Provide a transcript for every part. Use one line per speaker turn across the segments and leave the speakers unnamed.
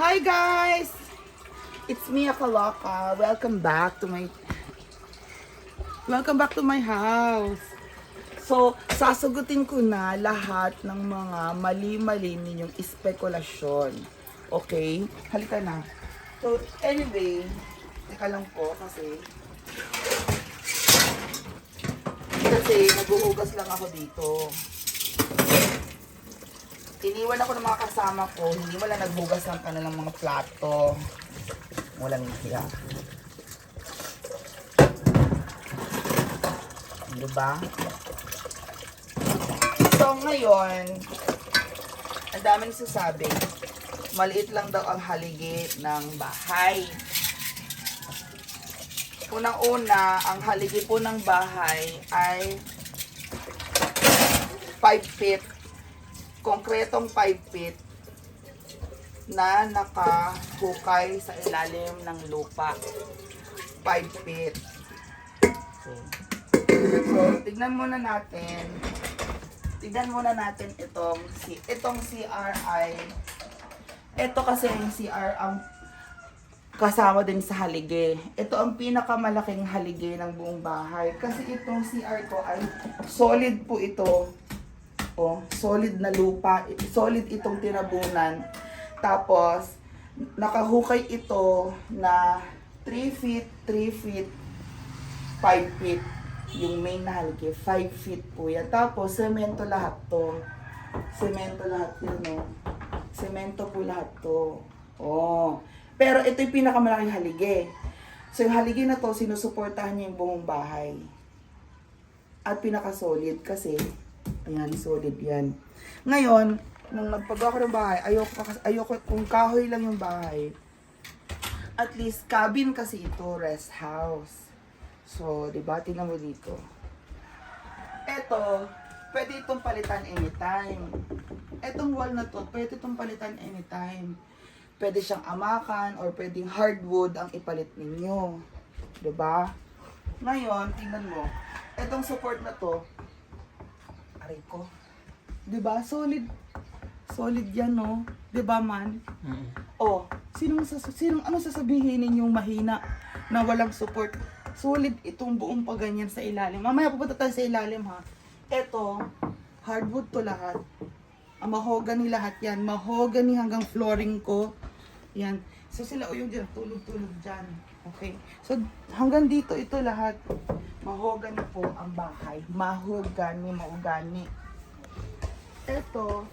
Hi guys! It's me, Akaloka. Welcome back to my... Welcome back to my house. So, sasagutin ko na lahat ng mga mali-mali ninyong espekulasyon. Okay? Halika na. So, anyway, teka lang po kasi... Kasi naghuhugas lang ako dito. Iniwan ako ng mga kasama ko, hindi wala naghugas ng kanilang mga plato. Walang hiya. Diba? So ngayon, ang daming sasabi, maliit lang daw ang haligi ng bahay. Unang-una, ang haligi po ng bahay ay 5 feet konkretong 5 feet na nakahukay sa ilalim ng lupa. 5 feet. So, so tignan muna natin. Tignan muna natin itong si itong CRI. Ito kasi yung CR ang kasama din sa haligi. Ito ang pinakamalaking haligi ng buong bahay. Kasi itong CR ko ay solid po ito Oh, solid na lupa. Solid itong tinabunan. Tapos, nakahukay ito na 3 feet, 3 feet, 5 feet. Yung main na haligi, 5 feet po yan. Tapos, semento lahat to. Semento lahat yun, no? Semento po lahat to. Oh. Pero ito yung pinakamalaking haligi. So, yung haligi na to, sinusuportahan niya yung buong bahay. At pinaka-solid kasi Ayan, solid yan. Ngayon, nung nagpagawa ko ng bahay, ayoko, ayoko, kung kahoy lang yung bahay, at least cabin kasi ito, rest house. So, di ba, tingnan mo dito. Eto, pwede itong palitan anytime. Etong wall na to, pwede itong palitan anytime. Pwede siyang amakan or pwedeng hardwood ang ipalit ninyo. Ba? Ngayon, tingnan mo. Etong support na to, aray ko. 'Di ba? Solid. Solid 'yan, no? 'Di ba, man? Oh, sinong sa sinong ano sasabihin ninyong mahina na walang support? Solid itong buong paganyan sa ilalim. Mamaya pupunta tayo sa ilalim, ha. Ito, hardwood to lahat. Ang mahogany lahat 'yan. Mahogany hanggang flooring ko. Yan. So sila o yung dyan, tulog-tulog dyan. Okay. So hanggang dito ito lahat. Mahogany po ang bahay. Mahogany, mahogany. Ito,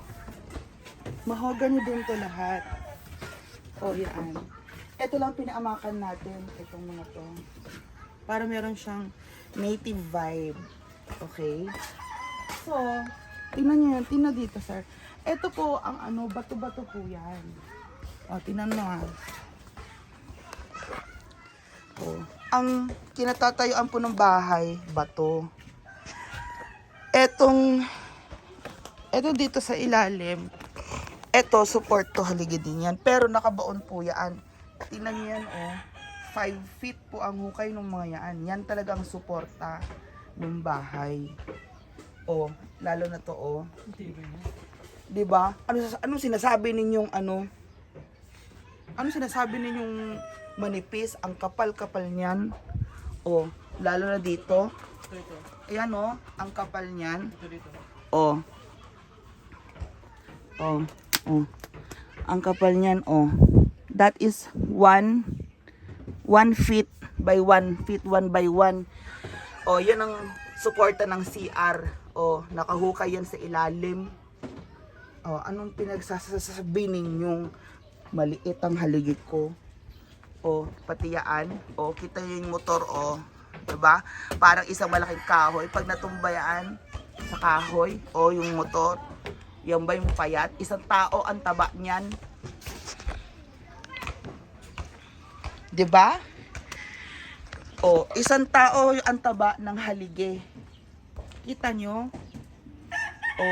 mahogany din to lahat. O yan. Ito lang pinaamakan natin, itong mga to. Para meron siyang native vibe. Okay? So, tingnan nyo yan. Tingnan dito, sir. Ito po ang ano, bato-bato po yan. O, tingnan mo ha. O, ang kinatatayuan po ng bahay, bato. Etong, eto dito sa ilalim, eto, support to haligi din yan. Pero nakabaon po yan. Tingnan nyo yan, oh. 5 feet po ang hukay ng mga yan. Yan talaga ang suporta ng bahay. Oh, lalo na to, oh. 'Di ba? Ano ano sinasabi ninyong ano? Ano sinasabi ninyong manipis ang kapal-kapal niyan? Oh, lalo na dito. Ayan oh, ang kapal niyan. Oh. Oh, oh. Ang kapal niyan oh. That is one one feet by one feet, one by one. Oh, yan ang suporta ng CR. Oh, nakahukay yan sa ilalim. Oh, anong pinagsasasabi ninyong maliit ang haligi ko? O, pati yan. O, kita yung motor, o. Diba? Parang isang malaking kahoy. Pag natumba yan sa kahoy, o yung motor, yan ba yung payat? Isang tao ang taba niyan. Diba? O, isang tao ang taba ng haligi. Kita nyo? O,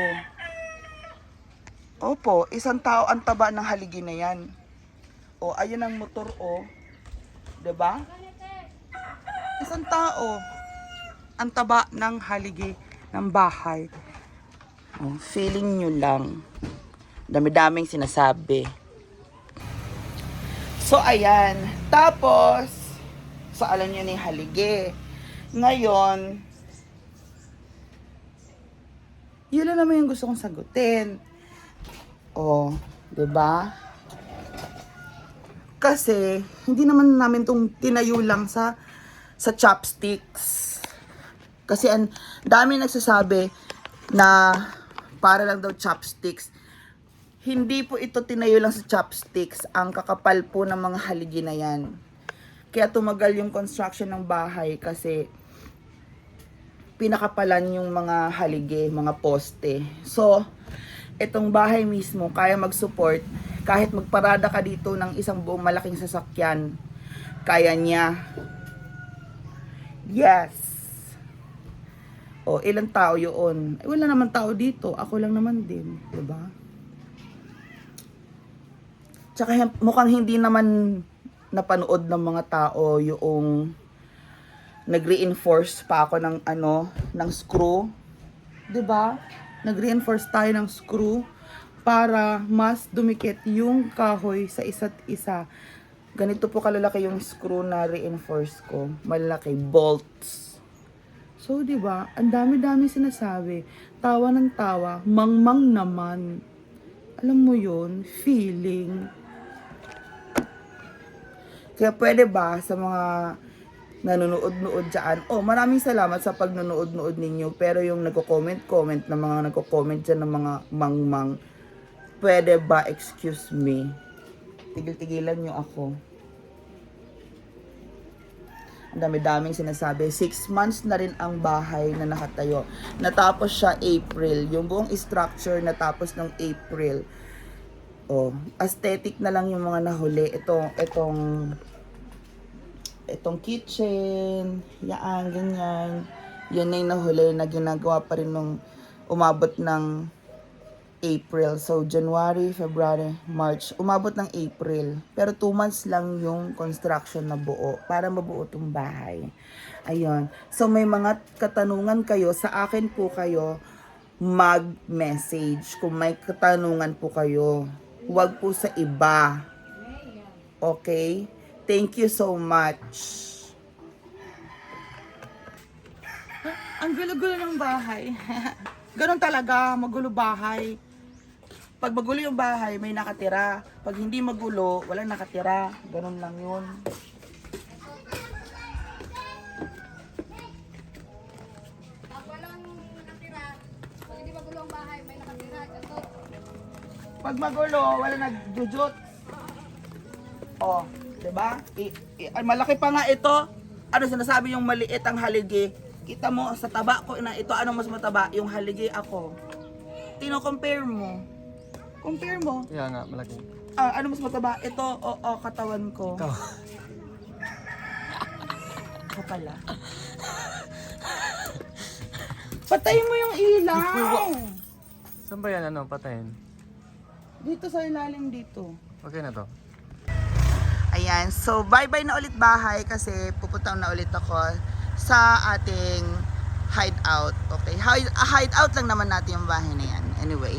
Opo, isang tao ang taba ng haligi na yan. O, ayun ang motor, o. ba? Isang tao ang taba ng haligi ng bahay. O, feeling nyo lang. Dami-daming sinasabi. So, ayan. Tapos, so alam nyo ni Halige. Ngayon, yun lang naman yung gusto kong sagutin. Oh, 'di ba? Kasi hindi naman namin tong tinayo lang sa sa chopsticks. Kasi ang dami nagsasabi na para lang daw chopsticks. Hindi po ito tinayo lang sa chopsticks. Ang kakapal po ng mga haligi na yan. Kaya tumagal yung construction ng bahay kasi pinakapalan yung mga haligi, mga poste. So, itong bahay mismo, kaya mag-support, kahit magparada ka dito ng isang buong malaking sasakyan, kaya niya. Yes. O, ilang tao yun? Eh, wala naman tao dito. Ako lang naman din. 'di ba? Tsaka hem- mukhang hindi naman napanood ng mga tao yung nag-reinforce pa ako ng ano, ng screw. 'Di ba? Nag-reinforce tayo ng screw para mas dumikit yung kahoy sa isa't isa. Ganito po kalalaki yung screw na reinforce ko. Malaki bolts. So, 'di ba? Ang dami-dami sinasabi. Tawa ng tawa, mangmang naman. Alam mo 'yun, feeling. Kaya pwede ba sa mga nanonood-nood dyan, oh maraming salamat sa pagnonood-nood ninyo, pero yung nagko-comment-comment na mga nagko-comment dyan ng mga mangmang, pwede ba excuse me? Tigil-tigilan nyo ako. Ang dami-daming sinasabi. Six months na rin ang bahay na nakatayo. Natapos siya April. Yung buong structure natapos ng April. Oh, aesthetic na lang yung mga nahuli. Ito, itong itong kitchen, yan, ganyan. Yan na yung nahuli na ginagawa pa rin nung umabot ng April. So, January, February, March. Umabot ng April. Pero two months lang yung construction na buo para mabuo tong bahay. Ayun. So, may mga katanungan kayo. Sa akin po kayo mag-message kung may katanungan po kayo. Huwag po sa iba. Okay? Thank you so much. Ang gulo-gulo ng bahay. Ganon talaga, magulo bahay. Pag magulo yung bahay, may nakatira. Pag hindi magulo, walang nakatira. Ganon lang yun.
Pag walang natira, pag hindi magulo ang bahay, may nakatira. Ganito.
Pag magulo, wala nagjujut. Oh, 'di ba? I- i- ay, malaki pa nga ito. Ano sinasabi yung maliit ang haligi? Kita mo sa taba ko na ito ano mas mataba? Yung haligi ako. Tino-compare mo. Compare mo.
Kaya nga, malaki.
Ah, ano mas mataba? Ito o o katawan ko.
Ikaw.
Ako pala. Patay mo yung ilaw.
Saan ba yan, ano, patayin?
Dito sa ilalim dito.
Okay na to.
Ayan, so bye-bye na ulit bahay kasi pupunta na ulit ako sa ating hideout. Okay, Hide, hideout lang naman natin yung bahay na yan. Anyway,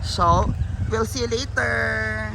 so we'll see you later.